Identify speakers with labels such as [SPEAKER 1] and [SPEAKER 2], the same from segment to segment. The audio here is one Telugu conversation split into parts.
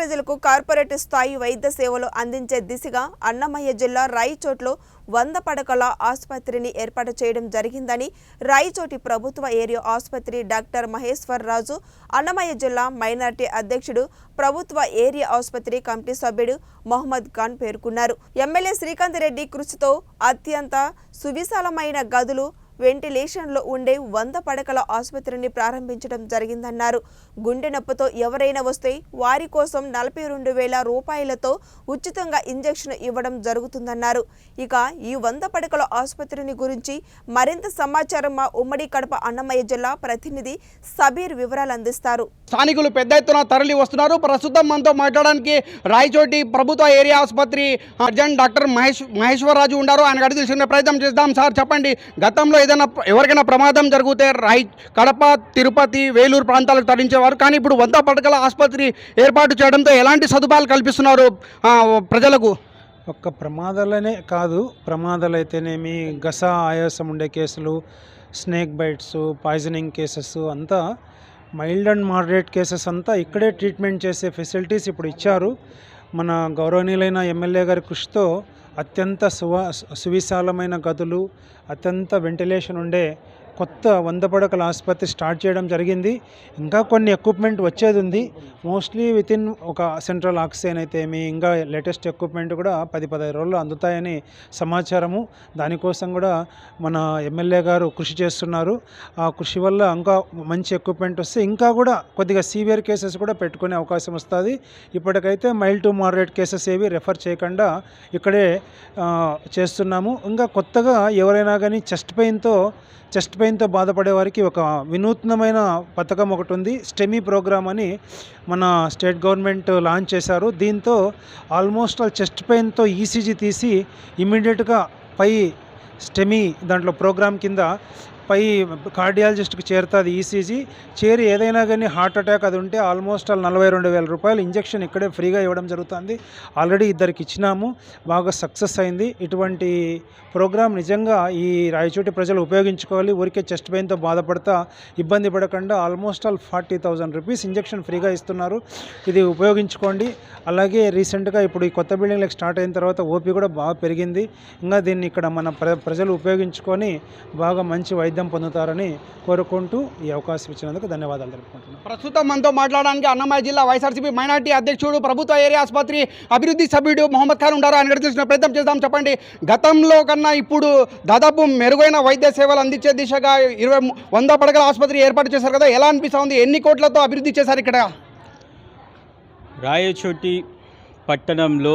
[SPEAKER 1] ప్రజలకు కార్పొరేట్ స్థాయి వైద్య సేవలు అందించే దిశగా అన్నమయ్య జిల్లా రాయిచోట్లో వంద పడకల ఆసుపత్రిని ఏర్పాటు చేయడం జరిగిందని రాయిచోటి ప్రభుత్వ ఏరియా ఆసుపత్రి డాక్టర్ మహేశ్వర్ రాజు అన్నమయ్య జిల్లా మైనార్టీ అధ్యక్షుడు ప్రభుత్వ ఏరియా ఆసుపత్రి కమిటీ సభ్యుడు మొహమ్మద్ ఖాన్ పేర్కొన్నారు. ఎమ్మెల్యే శ్రీకాంత్ రెడ్డి కృషితో అత్యంత సువిశాలమైన గదులు వెంటిలేషన్లో ఉండే వంద పడకల ఆసుపత్రిని ప్రారంభించడం జరిగిందన్నారు. గుండె నొప్పితో ఎవరైనా వస్తే వారి కోసం నలభై రెండు వేల రూపాయలతో ఉచితంగా ఇంజెక్షన్ ఇవ్వడం జరుగుతుందన్నారు. ఇక ఈ వంద పడకల ఆసుపత్రిని గురించి మరింత సమాచారం మా ఉమ్మడి కడప అన్నమయ్య జిల్లా ప్రతినిధి సబీర్ వివరాలు అందిస్తారు.
[SPEAKER 2] స్థానికులు పెద్ద ఎత్తున తరలి వస్తున్నారు. ప్రస్తుతం మనతో మాట్లాడడానికి రాయచోటి ప్రభుత్వ ఏరియా ఆసుపత్రి అర్జెంట్ డాక్టర్ మహేష్ మహేశ్వరరాజు ఉన్నారు. ఆయన అడిగి తెలుసుకునే ప్రయత్నం చేద్దాం సార్. చెప్పండి గతంలో ఏదైనా ఎవరికైనా ప్రమాదం జరిగితే రాయ్ కడప తిరుపతి వేలూరు ప్రాంతాలకు తరలించేవారు. కానీ ఇప్పుడు వంద పడకల ఆసుపత్రి ఏర్పాటు చేయడంతో ఎలాంటి సదుపాయాలు కల్పిస్తున్నారు ప్రజలకు?
[SPEAKER 3] ఒక్క ప్రమాదాలనే కాదు ప్రమాదాలు అయితేనేమి గస ఆయాసం ఉండే కేసులు స్నేక్ బైట్స్ పాయిజనింగ్ కేసెస్ అంతా మైల్డ్ అండ్ మోడరేట్ కేసెస్ అంతా ఇక్కడే ట్రీట్మెంట్ చేసే ఫెసిలిటీస్ ఇప్పుడు ఇచ్చారు. మన గౌరవనీయులైన ఎమ్మెల్యే గారి కృషితో అత్యంత సువ సువిశాలమైన గదులు అత్యంత వెంటిలేషన్ ఉండే కొత్త వంద పడకల ఆసుపత్రి స్టార్ట్ చేయడం జరిగింది. ఇంకా కొన్ని ఎక్విప్మెంట్ వచ్చేది ఉంది. మోస్ట్లీ విత్ ఇన్ ఒక సెంట్రల్ ఆక్సిజన్ అయితే మీ ఇంకా లేటెస్ట్ ఎక్విప్మెంట్ కూడా పది పదహైదు రోజులు అందుతాయని సమాచారము. దానికోసం కూడా మన ఎమ్మెల్యే గారు కృషి చేస్తున్నారు. ఆ కృషి వల్ల ఇంకా మంచి ఎక్విప్మెంట్ వస్తే ఇంకా కూడా కొద్దిగా సీవియర్ కేసెస్ కూడా పెట్టుకునే అవకాశం వస్తుంది. ఇప్పటికైతే మైల్డ్ టు మోడరేట్ కేసెస్ ఏవి రెఫర్ చేయకుండా ఇక్కడే చేస్తున్నాము. ఇంకా కొత్తగా ఎవరైనా కానీ చెస్ట్ పెయిన్తో చెస్ట్ పెయిన్తో బాధపడే వారికి ఒక వినూత్నమైన పథకం ఒకటి ఉంది స్టెమీ ప్రోగ్రామ్ అని మన స్టేట్ గవర్నమెంట్ లాంచ్ చేశారు. దీంతో ఆల్మోస్ట్ ఆల్ చెస్ట్ పెయిన్తో ఈసీజీ తీసి ఇమ్మీడియట్గా పై స్టెమీ దాంట్లో ప్రోగ్రామ్ కింద పై కార్డియాలజిస్ట్కి చేరుతుంది ఈసీజీ. చేరి ఏదైనా కానీ హార్ట్ అటాక్ అది ఉంటే ఆల్మోస్ట్ ఆల్ నలభై రెండు వేల రూపాయలు ఇంజక్షన్ ఇక్కడే ఫ్రీగా ఇవ్వడం జరుగుతుంది. ఆల్రెడీ ఇద్దరికి ఇచ్చినాము. బాగా సక్సెస్ అయింది. ఇటువంటి ప్రోగ్రామ్ నిజంగా ఈ రాయచోటి ప్రజలు ఉపయోగించుకోవాలి. ఊరికే చెస్ట్ పెయిన్తో బాధపడతా ఇబ్బంది పడకుండా almost all forty thousand rupees injection ఫ్రీగా ఇస్తున్నారు. ఇది ఉపయోగించుకోండి. అలాగే రీసెంట్గా ఇప్పుడు ఈ కొత్త బిల్డింగ్లకు స్టార్ట్ అయిన తర్వాత ఓపీ కూడా బాగా పెరిగింది. ఇంకా దీన్ని ఇక్కడ మన ప్ర ప్రజలు ఉపయోగించుకొని బాగా మంచి వైద్యం పొందుతారని కోరుకుంటూ ఈ అవకాశం ఇచ్చినందుకు ధన్యవాదాలు తెలుపుకుంటున్నాను
[SPEAKER 2] ప్రస్తుతం మనతో మాట్లాడడానికి అన్నమయ్య జిల్లా వైఎస్ఆర్సీపీ మైనార్టీ అధ్యక్షుడు ప్రభుత్వ ఏరియా ఆసుపత్రి అభివృద్ధి సభ్యుడు మొహమ్మద్ ఖాన్ ఉన్నారు ఆయన తెలిసిన ప్రయత్నం చేద్దాం చెప్పండి. గతంలో కన్నా ఇప్పుడు దాదాపు మెరుగైన వైద్య సేవలు అందించే దిశగా ఇరవై వంద పడకల ఆసుపత్రి ఏర్పాటు చేశారు కదా ఎలా అనిపిస్తుంది? ఎన్ని కోట్లతో అభివృద్ధి చేశారు ఇక్కడ?
[SPEAKER 4] రాయచోటి పట్టణంలో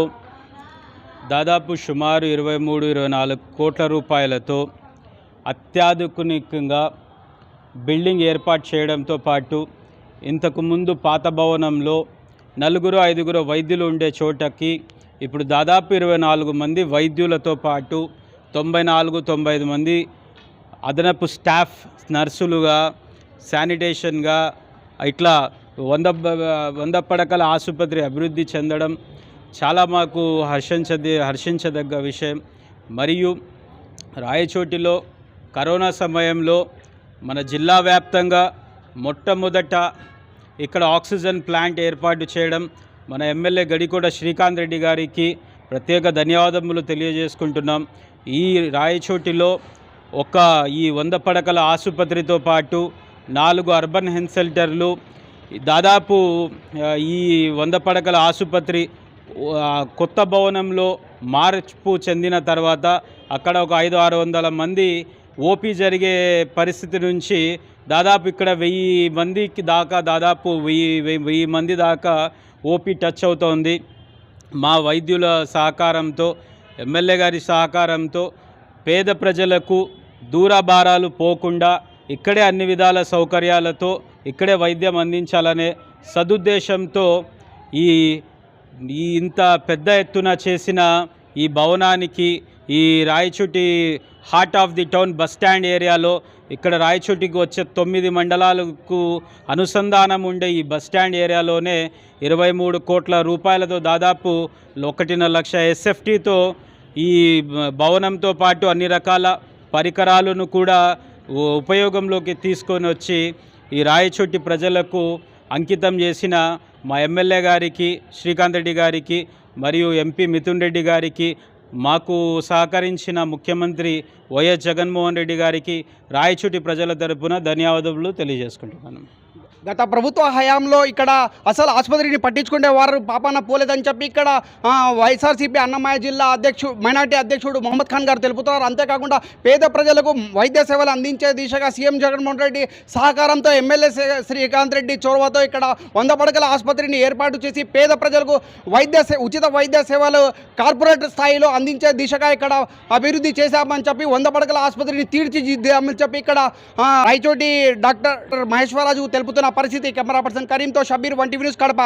[SPEAKER 4] దాదాపు సుమారు ఇరవై మూడు ఇరవై నాలుగు కోట్ల రూపాయలతో అత్యాధునికంగా బిల్డింగ్ ఏర్పాటు చేయడంతో పాటు ఇంతకుముందు పాత భవనంలో నలుగురు ఐదుగురు వైద్యులు ఉండే చోటకి ఇప్పుడు దాదాపు ఇరవై నాలుగు మంది వైద్యులతో పాటు తొంభై నాలుగు తొంభై ఐదు మంది అదనపు స్టాఫ్ నర్సులుగా శానిటేషన్గా ఇట్లా వంద వంద పడకల ఆసుపత్రి అభివృద్ధి చెందడం చాలా మాకు హర్షించది హర్షించదగ్గ విషయం. మరియు రాయచోటిలో కరోనా సమయంలో మన జిల్లా వ్యాప్తంగా మొట్టమొదట ఇక్కడ ఆక్సిజన్ ప్లాంట్ ఏర్పాటు చేయడం మన ఎమ్మెల్యే గడికోట శ్రీకాంత్ రెడ్డి గారికి ప్రత్యేక ధన్యవాదములు తెలియజేసుకుంటున్నాం. ఈ రాయచోటిలో ఒక ఈ వంద పడకల ఆసుపత్రితో పాటు నాలుగు అర్బన్ హెల్త్ సెంటర్లు దాదాపు ఈ వంద పడకల ఆసుపత్రి కొత్త భవనంలో మార్పు చెందిన తర్వాత అక్కడ ఒక ఐదు ఆరు వందల మంది ఓపీ జరిగే పరిస్థితి నుంచి దాదాపు ఇక్కడ వెయ్యి మందికి దాకా దాదాపు వెయ్యి వెయ్యి వెయ్యి మంది దాకా ఓపీ టచ్ అవుతోంది. మా వైద్యుల సహకారంతో ఎమ్మెల్యే గారి సహకారంతో పేద ప్రజలకు దూరభారాలు పోకుండా ఇక్కడే అన్ని విధాల సౌకర్యాలతో ఇక్కడే వైద్యం అందించాలనే సదుద్దేశంతో ఈ ఈ ఇంత పెద్ద ఎత్తున చేసిన ఈ భవనానికి ఈ Rayachoti heart of the town bus stand ఏరియాలో ఇక్కడ రాయచోటికి వచ్చే తొమ్మిది మండలాలకు అనుసంధానం ఉండే ఈ బస్ స్టాండ్ ఏరియాలోనే ఇరవై మూడు కోట్ల రూపాయలతో దాదాపు ఒకటిన్నర లక్ష ఎస్ఎఫ్టీతో ఈ భవనంతో పాటు అన్ని రకాల పరికరాలను కూడా ఉపయోగంలోకి తీసుకొని వచ్చి ఈ రాయచోటి ప్రజలకు అంకితం చేసిన మా ఎమ్మెల్యే గారికి శ్రీకాంత్ రెడ్డి గారికి మరియు ఎంపీ మిథున్ రెడ్డి గారికి మాకు సహకరించిన ముఖ్యమంత్రి వైఎస్ జగన్మోహన్ రెడ్డి గారికి రాయచూటి ప్రజల తరపున ధన్యవాదములు తెలియజేసుకుంటున్నాను.
[SPEAKER 2] గత ప్రభుత్వ హయాంలో ఇక్కడ అసలు ఆసుపత్రిని పట్టించుకునే వారు పాపాన పోలేదని చెప్పి ఇక్కడ వైఎస్ఆర్సీపీ అన్నమయ్య జిల్లా అధ్యక్షుడు మైనార్టీ అధ్యక్షుడు మొహమ్మద్ ఖాన్ గారు తెలుపుతున్నారు. అంతేకాకుండా పేద ప్రజలకు వైద్య సేవలు అందించే దిశగా సీఎం జగన్మోహన్ రెడ్డి సహకారంతో ఎమ్మెల్యే శ్రీకాంత్ రెడ్డి చొరవతో ఇక్కడ వంద పడకల ఆసుపత్రిని ఏర్పాటు చేసి పేద ప్రజలకు వైద్య సే- ఉచిత వైద్య సేవలు కార్పొరేట్ స్థాయిలో అందించే దిశగా ఇక్కడ అభివృద్ధి చేశామని చెప్పి వంద పడకల ఆసుపత్రిని తీర్చిదిద్దామని చెప్పి ఇక్కడ రాయచోటి డాక్టర్ మహేశ్వరరాజు తెలుపుతున్న పరిస్థితి camera person కరీంతో Shabbir one TV news Kadapa